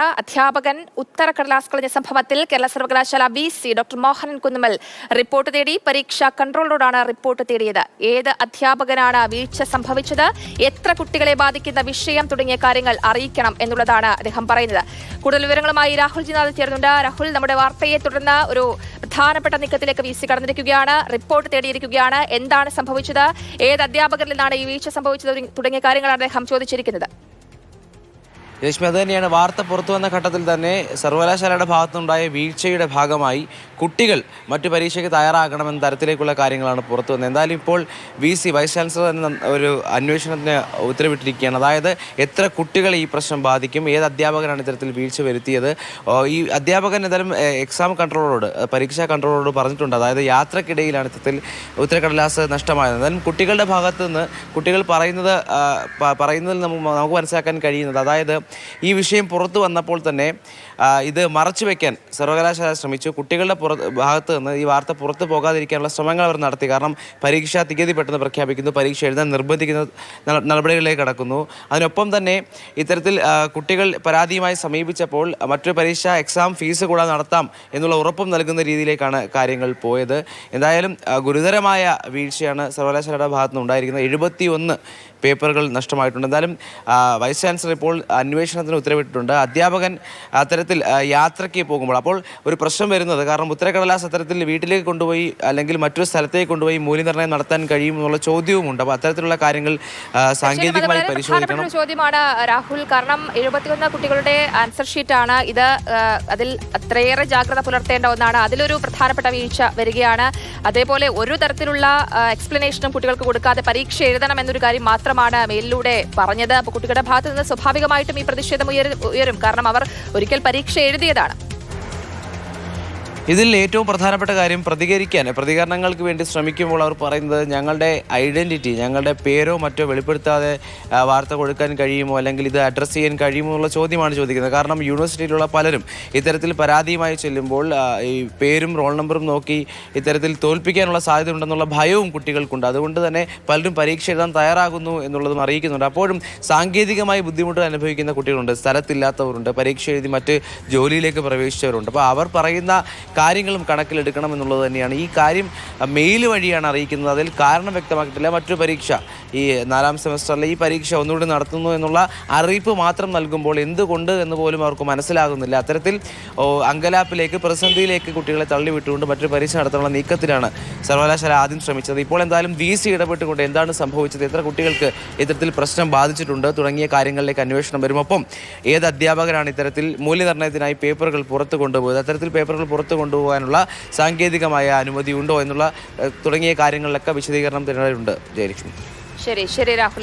അധ്യാപകൻ ഉത്തരക്കടലാസ് കളഞ്ഞ സംഭവത്തിൽ കേരള സർവകലാശാല V C doctor Mohanan Kunnummal report തേടി പരീക്ഷാ കൺട്രോളറോടാണ് റിപ്പോർട്ട് തേടിയത്. ഏത് അധ്യാപകനാണ് വീഴ്ച സംഭവിച്ചത്? എത്ര കുട്ടികളെ ബാധിക്കുന്ന വിഷയം തുടങ്ങിയ കാര്യങ്ങൾ അറിയിക്കണം എന്നുള്ളതാണ് അദ്ദേഹം പറയുന്നത്. കൂടുതൽ വിവരങ്ങളുമായി രാഹുൽ ജിനാഥ് ചേർന്നുണ്ട് രാഹുൽ നമ്മുടെ വാർത്തയെ തുടർന്ന് ഒരു പ്രധാനപ്പെട്ട നീക്കത്തിലേക്ക് വി സി കടന്നിരിക്കുകയാണ്. റിപ്പോർട്ട് തേടിയിരിക്കുകയാണ്. എന്താണ് സംഭവിച്ചത്? ഏത് അധ്യാപകരിൽ നിന്നാണ് ഈ വീഴ്ച സംഭവിച്ചത് തുടങ്ങിയ കാര്യങ്ങളാണ് അദ്ദേഹം ചോദിച്ചിരിക്കുന്നത്. രശ്മി അത് തന്നെയാണ്. വാർത്ത പുറത്തു വന്ന ഘട്ടത്തിൽ തന്നെ സർവകലാശാലയുടെ ഭാഗത്തുനിന്നുണ്ടായ വീഴ്ചയുടെ ഭാഗമായി കുട്ടികൾ മറ്റു പരീക്ഷയ്ക്ക് തയ്യാറാകണമെന്ന തരത്തിലേക്കുള്ള കാര്യങ്ങളാണ് പുറത്തു വന്നത്. എന്തായാലും ഇപ്പോൾ വി സി വൈസ് ചാൻസലർ തന്നെ ഒരു അന്വേഷണത്തിന് ഉത്തരവിട്ടിരിക്കുകയാണ്. അതായത് എത്ര കുട്ടികളെ ഈ പ്രശ്നം ബാധിക്കും ഏത് അധ്യാപകനാണ് ഇത്തരത്തിൽ വീഴ്ച വരുത്തിയത്? ഈ അധ്യാപകൻ എന്തായാലും എക്സാം കൺട്രോളറോട് പരീക്ഷാ കൺട്രോളറോട് പറഞ്ഞിട്ടുണ്ട്. അതായത് യാത്രക്കിടയിലാണ് ഇത്തരത്തിൽ ഉത്തരക്കടലാസ് നഷ്ടമായത്. എന്തായാലും കുട്ടികളുടെ ഭാഗത്ത് നിന്ന് കുട്ടികൾ പറയുന്നത് പറയുന്നതിൽ നമുക്ക് മനസ്സിലാക്കാൻ കഴിയുന്നത് അതായത് ഈ വിഷയം പുറത്തു വന്നപ്പോൾ തന്നെ ഇത് മറച്ചു വെക്കാൻ സർവകലാശാല ശ്രമിച്ചു. കുട്ടികളുടെ പുറ ഭാഗത്ത് നിന്ന് ഈ വാർത്ത പുറത്തു പോകാതിരിക്കാനുള്ള ശ്രമങ്ങൾ അവർ നടത്തി. കാരണം പരീക്ഷ തീയതി പെട്ടെന്ന് പ്രഖ്യാപിക്കുന്നു പരീക്ഷ എഴുതാൻ നിർബന്ധിക്കുന്ന നട- നടപടികളിലേക്ക് കടക്കുന്നു. അതിനൊപ്പം തന്നെ ഇത്തരത്തിൽ കുട്ടികൾ പരാതിയുമായി സമീപിച്ചപ്പോൾ മറ്റൊരു പരീക്ഷ എക്സാം ഫീസ് കൂടാതെ നടത്താം എന്നുള്ള ഉറപ്പും നൽകുന്ന രീതിയിലേക്കാണ് കാര്യങ്ങൾ പോയത്. എന്തായാലും ഗുരുതരമായ വീഴ്ചയാണ് സർവകലാശാലയുടെ ഭാഗത്തുനിന്ന് ഉണ്ടായിരിക്കുന്നത് എഴുപത്തി ഒന്ന് പേപ്പറുകൾ നഷ്ടമായിട്ടുണ്ട്. എന്തായാലും വൈസ് ചാൻസലർ ഇപ്പോൾ അന്വേഷണത്തിന് ഉത്തരവിട്ടിട്ടുണ്ട്. അധ്യാപകൻ അത്തരത്തിൽ യാത്രയ്ക്ക് പോകുമ്പോൾ അപ്പോൾ ഒരു പ്രശ്നം വരുന്നത് കാരണം ഉത്തരക്കടലാസ് അത്തരത്തിൽ വീട്ടിലേക്ക് കൊണ്ടുപോയി അല്ലെങ്കിൽ മറ്റൊരു സ്ഥലത്തേക്ക് കൊണ്ടുപോയി മൂല്യനിർണയം നടത്താൻ കഴിയും എന്നുള്ള ചോദ്യവുമുണ്ട്. അപ്പോൾ അത്തരത്തിലുള്ള കാര്യങ്ങൾ സാങ്കേതികമായി പരിശോധിക്കണം. ചോദ്യമാണ് രാഹുൽ. കാരണം എഴുപത്തിയൊന്ന് കുട്ടികളുടെ ആൻസർ ഷീറ്റ് ആണ് ഇത് അതിൽ അത്രയേറെ ജാഗ്രത പുലർത്തേണ്ട ഒന്നാണ്. അതിലൊരു പ്രധാനപ്പെട്ട വീഴ്ച വരികയാണ്. അതേപോലെ ഒരു തരത്തിലുള്ള എക്സ്പ്ലനേഷനും കുട്ടികൾക്ക് കൊടുക്കാതെ പരീക്ഷ എഴുതണം എന്നൊരു കാര്യം മാത്രമാണ് മേലിലൂടെ പറഞ്ഞത്. അപ്പോൾ കുട്ടികളുടെ ഭാഗത്ത് നിന്ന് സ്വാഭാവികമായിട്ടും ഈ പ്രതിഷേധം ഉയരും കാരണം അവർ ഒരിക്കൽ പരീക്ഷ എഴുതിയതാണ്. ഇതിൽ ഏറ്റവും പ്രധാനപ്പെട്ട കാര്യം പ്രതികരിക്കാൻ പ്രതികരണങ്ങൾക്ക് വേണ്ടി ശ്രമിക്കുമ്പോൾ അവർ പറയുന്നത് ഞങ്ങളുടെ ഐഡന്റിറ്റി ഞങ്ങളുടെ പേരോ മറ്റോ വെളിപ്പെടുത്താതെ വാർത്ത കൊടുക്കാൻ കഴിയുമോ അല്ലെങ്കിൽ ഇത് അഡ്രസ്സ് ചെയ്യാൻ കഴിയുമോ എന്നുള്ള ചോദ്യമാണ് ചോദിക്കുന്നത്. കാരണം യൂണിവേഴ്സിറ്റിയിലുള്ള പലരും ഇത്തരത്തിൽ പരാതിയുമായി ചെല്ലുമ്പോൾ ഈ പേരും റോൾ നമ്പറും നോക്കി ഇത്തരത്തിൽ തോൽപ്പിക്കാനുള്ള സാധ്യത ഉണ്ടെന്നുള്ള ഭയവും കുട്ടികൾക്കുണ്ട്. അതുകൊണ്ട് തന്നെ പലരും പരീക്ഷ എഴുതാൻ തയ്യാറാകുന്നു എന്നുള്ളതും അറിയിക്കുന്നുണ്ട്. അപ്പോഴും സാങ്കേതികമായി ബുദ്ധിമുട്ട് അനുഭവിക്കുന്ന കുട്ടികളുണ്ട്. സ്ഥലത്തില്ലാത്തവരുണ്ട്. പരീക്ഷ എഴുതി മറ്റ് ജോലിയിലേക്ക് പ്രവേശിച്ചവരുണ്ട്. അപ്പോൾ അവർ പറയുന്ന കാര്യങ്ങളും കണക്കിലെടുക്കണം എന്നുള്ളത് തന്നെയാണ്. ഈ കാര്യം മെയിൽ വഴിയാണ് അറിയിക്കുന്നത്. അതിൽ കാരണം വ്യക്തമാക്കിയിട്ടില്ല. മറ്റു പരീക്ഷ ഈ നാലാം സെമസ്റ്ററിലെ ഈ പരീക്ഷ ഒന്നുകൂടി നടത്തുന്നു എന്നുള്ള അറിയിപ്പ് മാത്രം നൽകുമ്പോൾ എന്തുകൊണ്ട് എന്ന് പോലും അവർക്ക് മനസ്സിലാകുന്നില്ല. അത്തരത്തിൽ അങ്കലാപ്പിലേക്ക് പ്രതിസന്ധിയിലേക്ക് കുട്ടികളെ തള്ളിവിട്ടുകൊണ്ട് മറ്റൊരു പരീക്ഷ നടത്താനുള്ള നീക്കത്തിലാണ് സർവകലാശാല ആദ്യം ശ്രമിച്ചത്. ഇപ്പോൾ എന്തായാലും വി സി ഇടപെട്ടുകൊണ്ട് എന്താണ് സംഭവിച്ചത്? എത്ര കുട്ടികൾക്ക് ഇത്തരത്തിൽ പ്രശ്നം ബാധിച്ചിട്ടുണ്ട്? തുടങ്ങിയ കാര്യങ്ങളിലേക്ക് അന്വേഷണം വരും. ഏത് അധ്യാപകരാണ് ഇത്തരത്തിൽ മൂല്യനിർണയത്തിനായി പേപ്പറുകൾ പുറത്തു കൊണ്ടുപോയത്? അത്തരത്തിൽ പേപ്പറുകൾ പുറത്ത് കൊണ്ടുപോകാനുള്ള സാങ്കേതികമായ അനുമതി ഉണ്ടോ എന്നുള്ള തുടങ്ങിയ കാര്യങ്ങളിലൊക്കെ വിശദീകരണം തരേണ്ടതുണ്ട് ജയലക്ഷ്മി. ശരി ശരി രാഹുൽ.